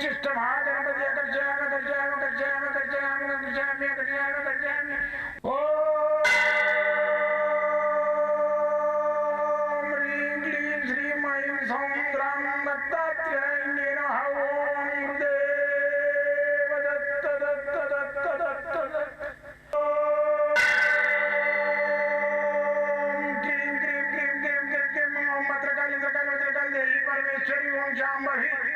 चिष्ट महागणपति अकर्षयाम अकर्षयाम अकर्षयाम अकर्षयाम क्रीं क्रीं परमेश्वरी ओम शाम्भवी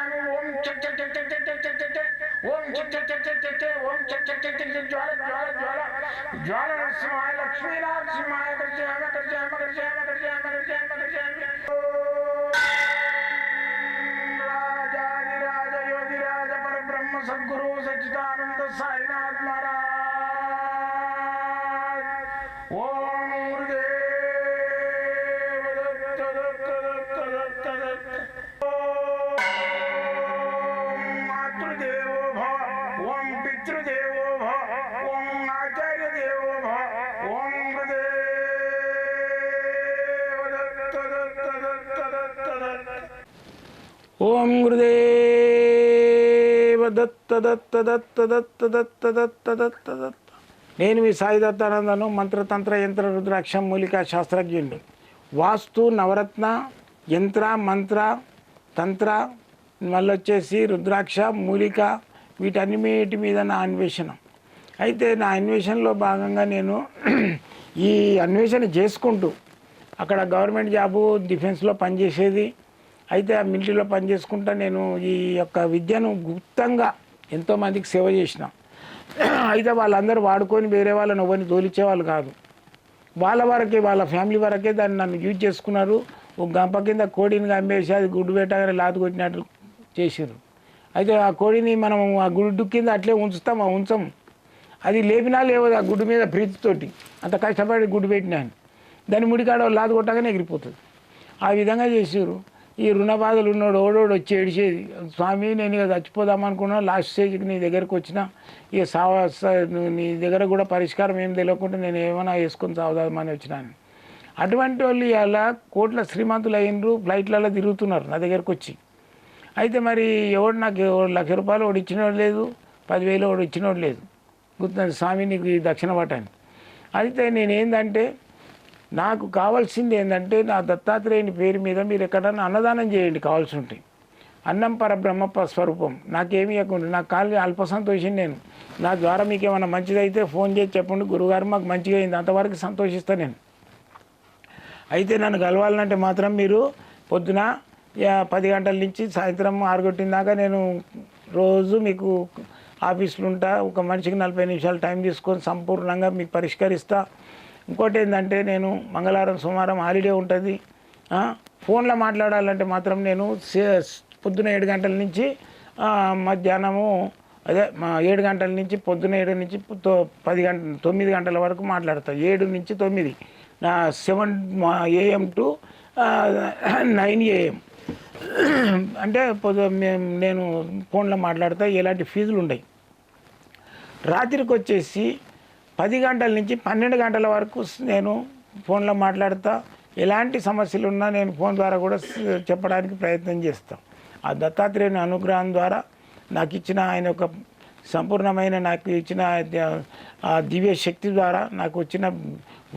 ओम चक चक चक चक चक ओम चक चक चक चक ज्वाला ज्वाला ज्वाला ज्वाला लक्ष्मी हम हम हम हम हम हम ఓం గురుదేవ దత్త దత్త దత్త దత్త దత్త దత్త దత్త దత్త. నేను మీ సాయి దత్తానందను మంత్రతంత్ర యంత్ర రుద్రాక్ష మూలిక శాస్త్రజ్ఞుడు వాస్తు నవరత్న యంత్ర మంత్ర తంత్ర మళ్ళీ వచ్చేసి రుద్రాక్ష మూలిక వీటన్నిటి మీద నా అన్వేషణ. అయితే నా అన్వేషణలో భాగంగా నేను ఈ అన్వేషణ చేసుకుంటూ అక్కడ గవర్నమెంట్ జాబు డిఫెన్స్లో పనిచేసేది. అయితే ఆ మిలిటరీలో పనిచేసుకుంటా నేను ఈ యొక్క విద్యను గుప్తంగా ఎంతోమందికి సేవ చేసిన. అయితే వాళ్ళందరూ వాడుకొని వేరే వాళ్ళని ఎవరిని తోలిచ్చేవాళ్ళు కాదు. వాళ్ళ వరకే వాళ్ళ ఫ్యామిలీ వరకే దాన్ని నన్ను యూజ్ చేసుకున్నారు. ఒక గంప కింద కోడిని అమ్మేసి అది గుడ్డు పెట్టగానే లాదు కొట్టినట్టు చేసారు అయితే ఆ కోడిని మనం ఆ గుడ్డు కింద అట్లే ఉంచుతాం ఆ ఉంచం. అది లేపినా లేవదు ఆ గుడ్డు మీద ప్రీతితోటి. అంత కష్టపడి గుడ్డు పెట్టినాను. దాని ముడికాడ లాదు కొట్టగానే ఎగిరిపోతుంది. ఆ విధంగా చేసారు ఈ రుణ బాధలు ఉన్నాడు ఓడోడు వచ్చి ఏడిచేది. స్వామి నేను ఇక చచ్చిపోదాం అనుకున్నా లాస్ట్ స్టేజ్కి నీ దగ్గరకు వచ్చిన ఇక సావ స- నీ దగ్గర కూడా పరిష్కారం ఏం తెలియకుండా నేను ఏమైనా వేసుకొని సావదామని వచ్చినాను అటువంటి వాళ్ళు ఇలా కోట్ల శ్రీమంతులు అయినరు ఫ్లైట్లలో తిరుగుతున్నారు నా దగ్గరకు వచ్చి. అయితే మరి ఎవడు నాకు లక్ష రూపాయలు ఒకటి ఇచ్చినోడు లేదు పదివేలు వాడు ఇచ్చినోడు లేదు. గుర్తు స్వామి నీకు ఈ దక్షిణ పట్టాను అయితే నేనేందంటే నాకు కావాల్సింది ఏంటంటే నా దత్తాత్రేయుని పేరు మీద మీరు ఎక్కడన్నా అన్నదానం చేయండి కావాల్సి ఉంటే. అన్నం పరబ్రహ్మ స్వరూపం. నాకేమీ ఇవ్వకుండా నాకు కాళ్ళు అల్ప సంతోషం నేను. నా ద్వారా మీకు ఏమైనా మంచిదైతే ఫోన్ చేసి చెప్పండి గురుగారు మాకు మంచిగా అయింది అంతవరకు సంతోషిస్తాను నేను. అయితే నన్ను కలవాలంటే మాత్రం మీరు పొద్దున పది గంటల నుంచి సాయంత్రం ఆరుగొట్టిందాకా నేను రోజు మీకు ఆఫీసులు ఉంటా ఒక మనిషికి నలభై నిమిషాలు టైం తీసుకొని సంపూర్ణంగా మీకు పరిష్కరిస్తా. ఇంకోటి ఏంటంటే నేను మంగళవారం సోమవారం హాలిడే ఉంటుంది. ఫోన్లో మాట్లాడాలంటే మాత్రం నేను సే- పొద్దున ఏడు గంటల నుంచి మధ్యాహ్నము అదే మా ఏడు గంటల నుంచి పొద్దున ఏడు నుంచి పది గంట తొమ్మిది గంటల వరకు మాట్లాడతా. ఏడు నుంచి తొమ్మిది. Seven AM to nine AM. అంటే పొద్దు మేము నేను ఫోన్లో మాట్లాడతా ఎలాంటి ఫీజులు ఉన్నాయి రాత్రికి వచ్చేసి పది గంటల నుంచి పన్నెండు గంటల వరకు నేను ఫోన్లో మాట్లాడతా. ఎలాంటి సమస్యలు ఉన్నా నేను ఫోన్ ద్వారా కూడా చెప్పడానికి ప్రయత్నం చేస్తాను ఆ దత్తాత్రేయుని అనుగ్రహం ద్వారా నాకు ఇచ్చిన ఆయన యొక్క సంపూర్ణమైన నాకు ఇచ్చిన ఆ దివ్య శక్తి ద్వారా నాకు వచ్చిన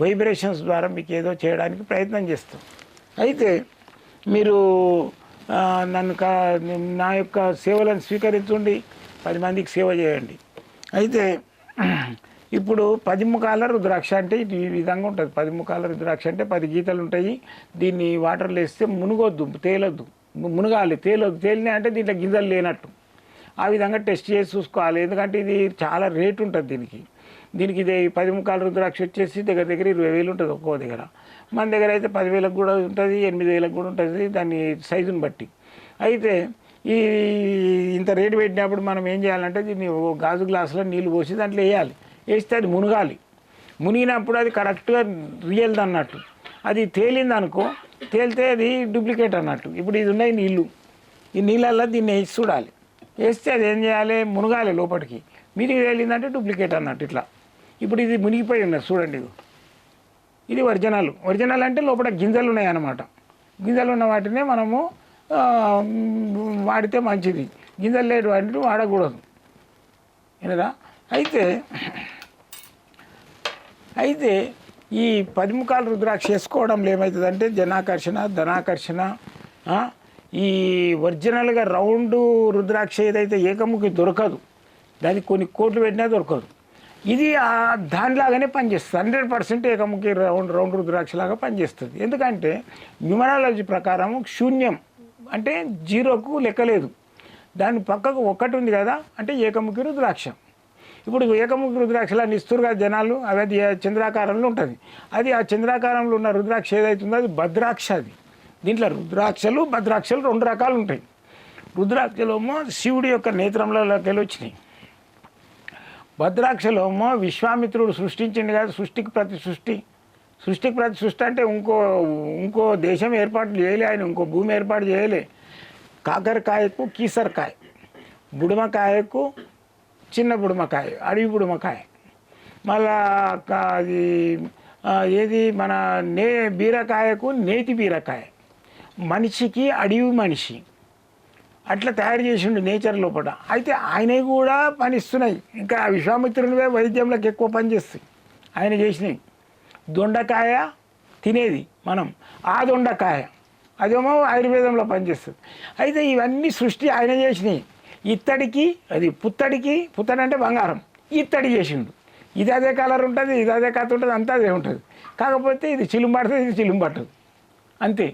వైబ్రేషన్స్ ద్వారా మీకు ఏదో చేయడానికి ప్రయత్నం చేస్తాం. అయితే మీరు నన్ను కా నా యొక్క సేవలను స్వీకరించండి. పది మందికి సేవ చేయండి. అయితే ఇప్పుడు పది ముఖాల రుద్రాక్ష అంటే ఇది ఈ విధంగా ఉంటుంది. పది ముఖాల రుద్రాక్ష అంటే పది గీతలు ఉంటాయి. దీన్ని వాటర్లో వేస్తే మునుగొద్దు తేలొద్దు. మునగాలి తేలొద్దు. తేలినా అంటే దీంట్లో గింజలు లేనట్టు. ఆ విధంగా టెస్ట్ చేసి చూసుకోవాలి. ఎందుకంటే ఇది చాలా రేట్ ఉంటుంది దీనికి. దీనికి ఇది పది ముఖాల రుద్రాక్ష వచ్చేసి దగ్గర దగ్గర ఇరవై వేలు ఉంటుంది ఒక్కో దగ్గర. మన దగ్గర అయితే పదివేలకు కూడా ఉంటుంది ఎనిమిది వేలకు కూడా ఉంటుంది దాని సైజుని బట్టి. అయితే ఈ ఇంత రేటు పెట్టినప్పుడు మనం ఏం చేయాలంటే దీన్ని ఓ గాజు గ్లాసులో నీళ్ళు పోసి దాంట్లో వేయాలి. వేస్తే అది మునగాలి. మునిగినప్పుడు అది కరెక్ట్గా రియల్ది అన్నట్టు. అది తేలింది అనుకో తేలితే అది డూప్లికేట్ అన్నట్టు. ఇప్పుడు ఇది ఉన్నాయి నీళ్ళు. ఈ నీళ్ళల్లో దీన్ని వేసి చూడాలి. వేస్తే అది ఏం చేయాలి? మునగాలి లోపలికి మీదికి తేలిందంటే డూప్లికేట్ అన్నట్టు ఇట్లా. ఇప్పుడు ఇది మునిగిపోయి ఉన్నది చూడండి ఇది ఇది ఒరిజినల్. ఒరిజినల్ అంటే లోపల గింజలు ఉన్నాయి అన్నమాట గింజలు ఉన్న వాటినే మనము వాడితే మంచిది. గింజలు లేని వాటిని వాడకూడదు. ఏదా అయితే అయితే ఈ పదిముఖాలు రుద్రాక్ష వేసుకోవడంలో ఏమవుతుందంటే జనాకర్షణ ధనాకర్షణ ఈ ఒరిజినల్గా రౌండ్ రుద్రాక్ష ఏదైతే ఏకముఖి దొరకదు దానికి కొన్ని కోట్లు పెట్టినా దొరకదు. ఇది ఆ దానిలాగానే పనిచేస్తుంది. హండ్రెడ్ పర్సెంట్ ఏకముఖి రౌండ్ రౌండ్ రుద్రాక్షలాగా పనిచేస్తుంది. ఎందుకంటే న్యూమరాలజీ ప్రకారం శూన్యం అంటే జీరోకు లెక్కలేదు. దాని పక్కకు ఒకటి ఉంది కదా అంటే ఏకముఖి రుద్రాక్ష. ఇప్పుడు ఏకముఖి రుద్రాక్షలా నిస్తురుగా జనాలు అవి అది చంద్రాకారంలో ఉంటుంది. అది ఆ చంద్రాకారంలో ఉన్న రుద్రాక్ష ఏదైతుందో అది భద్రాక్ష అది. దీంట్లో రుద్రాక్షలు భద్రాక్షలు రెండు రకాలు ఉంటాయి. రుద్రాక్షలేమో శివుడి యొక్క నేత్రంలోకి వచ్చినాయి. భద్రాక్షలేమో విశ్వామిత్రుడు సృష్టించింది కాదు సృష్టికి ప్రతి సృష్టి. సృష్టికి ప్రతి సృష్టి అంటే ఇంకో ఇంకో దేశం ఏర్పాటు చేయలే ఆయన ఇంకో భూమి ఏర్పాటు చేయలే. కాకరకాయకు కీసరకాయ బుడమకాయకు చిన్న బుడుమకాయ అడవి బుడుమకాయ మళ్ళా అది ఏది మన నే బీరకాయకు నేతి బీరకాయ. మనిషికి అడవి మనిషి. అట్లా తయారు చేసిండు నేచర్ లోపల. అయితే ఆయనవి కూడా పనిస్తున్నాయి. ఇంకా విశ్వామిత్రునివే వైద్యంలోకి ఎక్కువ పనిచేస్తాయి ఆయన చేసినాయి దొండకాయ తినేది మనం. ఆ దొండకాయ. అదేమో ఆయుర్వేదంలో పనిచేస్తుంది అయితే ఇవన్నీ సృష్టి ఆయన చేసినాయి ఇత్తడికి అది పుత్తడికి పుత్తడి అంటే బంగారం. ఇత్తడి చేసిండు. ఇది అదే కలర్ ఉంటుంది ఇది అదే కథ ఉంటుంది అంతా అదే ఉంటుంది. కాకపోతే ఇది చిలుంబడుతుంది ఇది చిలుంబట్టదు. అంతే.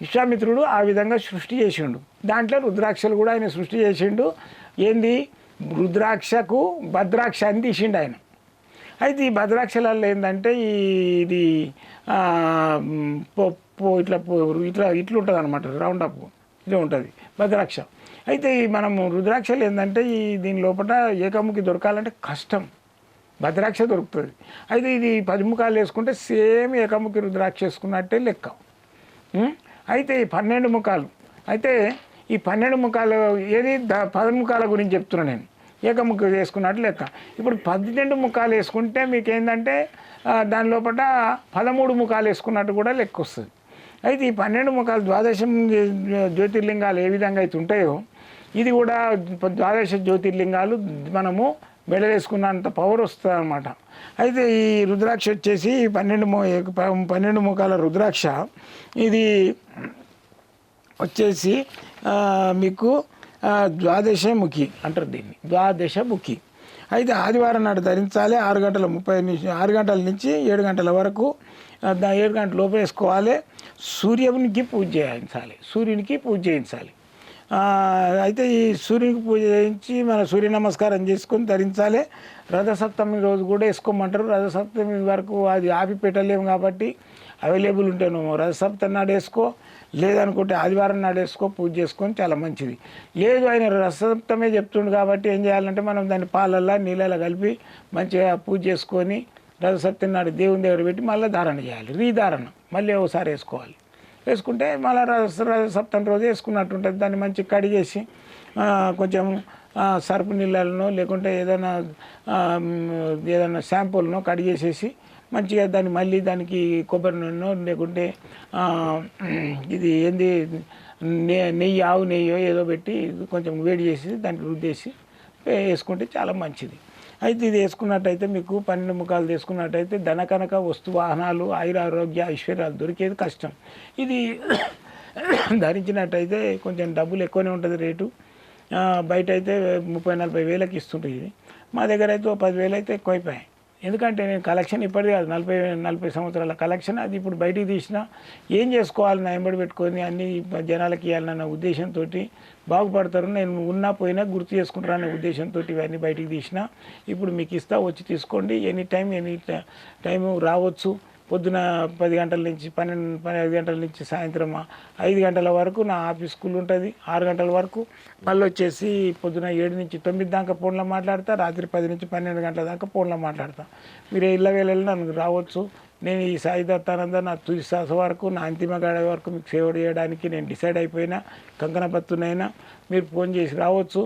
విశ్వామిత్రుడు ఆ విధంగా సృష్టి చేసిండు. దాంట్లో రుద్రాక్షలు కూడా ఆయన సృష్టి చేసిండు. ఏంది? రుద్రాక్షకు భద్రాక్ష అని తీసిండు ఆయన. అయితే ఈ భద్రాక్షలలో ఏంటంటే ఇది ఆ, ఇట్లా ఇట్లా ఇట్లా ఉంటుంది అనమాట రౌండ్ అప్ ఇట్లా ఉంటుంది. భద్రాక్ష. అయితే ఈ మనం రుద్రాక్షలు ఏంటంటే ఈ దీని లోపల ఏకముఖి దొరకాలంటే కష్టం. భద్రాక్ష దొరుకుతుంది. అయితే ఇది పది ముఖాలు వేసుకుంటే సేమ్ ఏకముఖి రుద్రాక్ష వేసుకున్నట్టే లెక్క. అయితే ఈ పన్నెండు ముఖాలు. అయితే ఈ పన్నెండు ముఖాలు ఏది? ద పదముఖాల గురించి చెప్తున్నా నేను. ఏకముఖి వేసుకున్నట్టు లెక్క. ఇప్పుడు పన్నెండు ముఖాలు వేసుకుంటే మీకు ఏంటంటే దాని లోపల పదమూడు ముఖాలు వేసుకున్నట్టు కూడా లెక్క వస్తుంది. అయితే ఈ పన్నెండు ముఖాలు ద్వాదశం జ్యోతిర్లింగాలు ఏ విధంగా అయితే ఉంటాయో ఇది కూడా ద్వాదశ జ్యోతిర్లింగాలు మనము మెడలేసుకున్నంత పవర్ వస్తుంది అనమాట అయితే ఈ రుద్రాక్ష వచ్చేసి పన్నెండు మో పన్నెండు ముఖాల రుద్రాక్ష. ఇది వచ్చేసి మీకు ద్వాదశముఖి అంటారు దీన్ని. ద్వాదశముఖి. అయితే ఆదివారం నాడు ధరించాలి ఆరు గంటల ముప్పై నిమిషం ఆరు గంటల నుంచి ఏడు గంటల వరకు ఏడు గంటల లోపు వేసుకోవాలి. సూర్యునికి పూజ చేయించాలి. సూర్యునికి పూజ చేయించాలి. అయితే ఈ సూర్యునికి పూజ చేయించి మన సూర్య నమస్కారం చేసుకొని ధరించాలి. రథసప్తమి రోజు కూడా వేసుకోమంటారు. రథసప్తమి వరకు అది ఆపి పెట్టలేము కాబట్టి అవైలబుల్ ఉంటే నువ్వు రథసప్తమి నాడు వేసుకో. లేదనుకుంటే ఆదివారం నాడు వేసుకో. పూజ చేసుకొని చాలా మంచిది. లేదు ఆయన రథసప్తమే చెప్తుండు కాబట్టి ఏం చేయాలంటే మనం దాన్ని పాలల్లో నీళ్ళలో కలిపి మంచిగా పూజ చేసుకొని రథసప్తమి నాడు దేవుని దగ్గర పెట్టి మళ్ళీ ధారణ చేయాలి. రీధారణ. మళ్ళీ ఒకసారి వేసుకోవాలి. వేసుకుంటే మళ్ళీ సప్తమి రోజు వేసుకున్నట్టు ఉంటుంది. దాన్ని మంచిగా కడిగేసి చేసి కొంచెం సర్పు నీళ్ళనో లేకుంటే ఏదైనా ఏదైనా షాంపూలనో కడిగేసేసి మంచిగా దాన్ని మళ్ళీ దానికి కొబ్బరి నూనెనో లేకుంటే ఇది ఏంది నె నెయ్యి ఆవు నెయ్యో ఏదో పెట్టి కొంచెం వేడి చేసి దానికి రుద్దేసి వేసుకుంటే చాలా మంచిది. అయితే ఇది వేసుకున్నట్టయితే మీకు పన్నెండు ముఖాలు తీసుకున్నట్టయితే ధనకనక వస్తు వాహనాలు ఆయురారోగ్య ఐశ్వర్యాలు దొరికేది కష్టం. ఇది ధరించినట్టయితే కొంచెం డబ్బులు ఎక్కువనే ఉంటుంది రేటు. బయట అయితే ముప్పై నలభై వేలకు ఇస్తుంటుంది ఇది. మా దగ్గర అయితే ఓ పదివేలు అయితే ఎక్కువైపోయాయి. ఎందుకంటే నేను కలెక్షన్ ఇప్పటిది కాదు నలభై నలభై సంవత్సరాల కలెక్షన్. అది ఇప్పుడు బయటికి తీసినా ఏం చేసుకోవాలి నా ఎంబడి పెట్టుకొని అన్ని జనాలకి ఇవ్వాలన్న ఉద్దేశంతో బాగుపడతారు. నేను ఉన్నా పోయినా గుర్తు చేసుకుంటారనే ఉద్దేశంతో ఇవన్నీ బయటికి తీసిన. ఇప్పుడు మీకు ఇస్తా వచ్చి తీసుకోండి. ఎనీ టైం ఎనీ టైము రావచ్చు. పొద్దున పది గంటల నుంచి పన్నెండు పన్నెండు గంటల నుంచి సాయంత్రం ఐదు గంటల వరకు నా ఆఫీస్ స్కూల్ ఉంటుంది. ఆరు గంటల వరకు మళ్ళీ వచ్చేసి పొద్దున ఏడు నుంచి తొమ్మిది దాకా ఫోన్లో మాట్లాడతా రాత్రి పది నుంచి పన్నెండు గంటల దాకా ఫోన్లో మాట్లాడతా. మీరు ఇళ్ళ వేళల్లో నన్ను రావచ్చు. నేను ఈ సాయి దత్తానంద నా తుది శ్వాస వరకు నా అంతిమ గడ వరకు మీకు సేవ చేయడానికి నేను డిసైడ్ అయిపోయినా కంకణపత్తునైనా మీరు ఫోన్ చేసి రావచ్చు.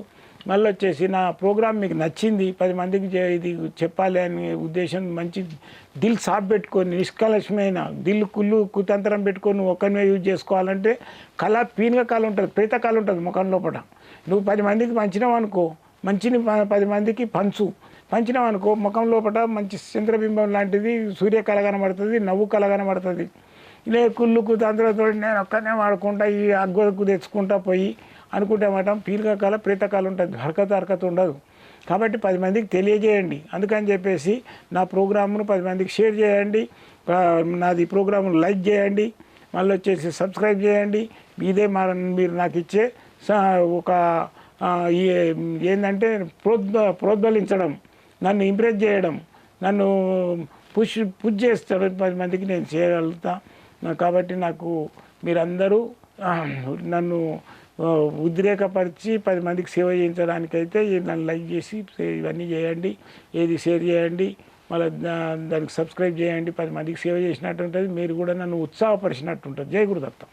మళ్ళీ వచ్చేసి నా ప్రోగ్రామ్ మీకు నచ్చింది పది మందికి ఇది చెప్పాలి అనే ఉద్దేశం మంచి దిల్ సాఫ్ పెట్టుకొని నిష్కలషమైన దిల్ కుళ్ళు కుతంత్రం పెట్టుకొని నువ్వు ఒక్కరినే యూజ్ చేసుకోవాలంటే కళ పీనుగ కళ ఉంటుంది ప్రేత కళ ఉంటుంది ముఖం లోపల. నువ్వు పది మందికి పంచినావు అనుకో మంచిని పది మందికి పంచు. పంచినావు అనుకో ముఖం లోపల మంచి చంద్రబింబం లాంటిది సూర్య కళ కనబడుతుంది నవ్వు కళ కనబడుతుంది. ఇలా కుళ్ళుకు తంత్రతో నేను ఒక్కనే వాడుకుంటా ఈ అగ్గొరకు తెచ్చుకుంటా పోయి అనుకుంటే మాట పీలిక కాల ప్రేతకాలం ఉంటుంది హరకత హరకత ఉండదు. కాబట్టి పది మందికి తెలియజేయండి. అందుకని చెప్పేసి నా ప్రోగ్రామ్ను పది మందికి షేర్ చేయండి. నాది ప్రోగ్రామ్ను లైక్ చేయండి. మళ్ళీ వచ్చేసి సబ్స్క్రైబ్ చేయండి. ఇదే మా మీరు నాకు ఇచ్చే స- ఒక ఏంటంటే ప్రోద్బ ప్రోద్బలించడం నన్ను ఇంప్రెస్ చేయడం నన్ను పుష్ పుష్ చేస్తాడు పది మందికి నేను చేయగలుగుతా. కాబట్టి నాకు మీరందరూ నన్ను ఉద్రేకపరిచి పది మందికి సేవ చేయించడానికైతే నన్ను లైక్ చేసి ఇవన్నీ చేయండి ఏది షేర్ చేయండి మళ్ళీ దా- దానికి సబ్స్క్రైబ్ చేయండి పది మందికి సేవ చేసినట్టు ఉంటుంది మీరు కూడా నన్ను ఉత్సాహపరిచినట్టు ఉంటుంది. జై గురుదత్తం.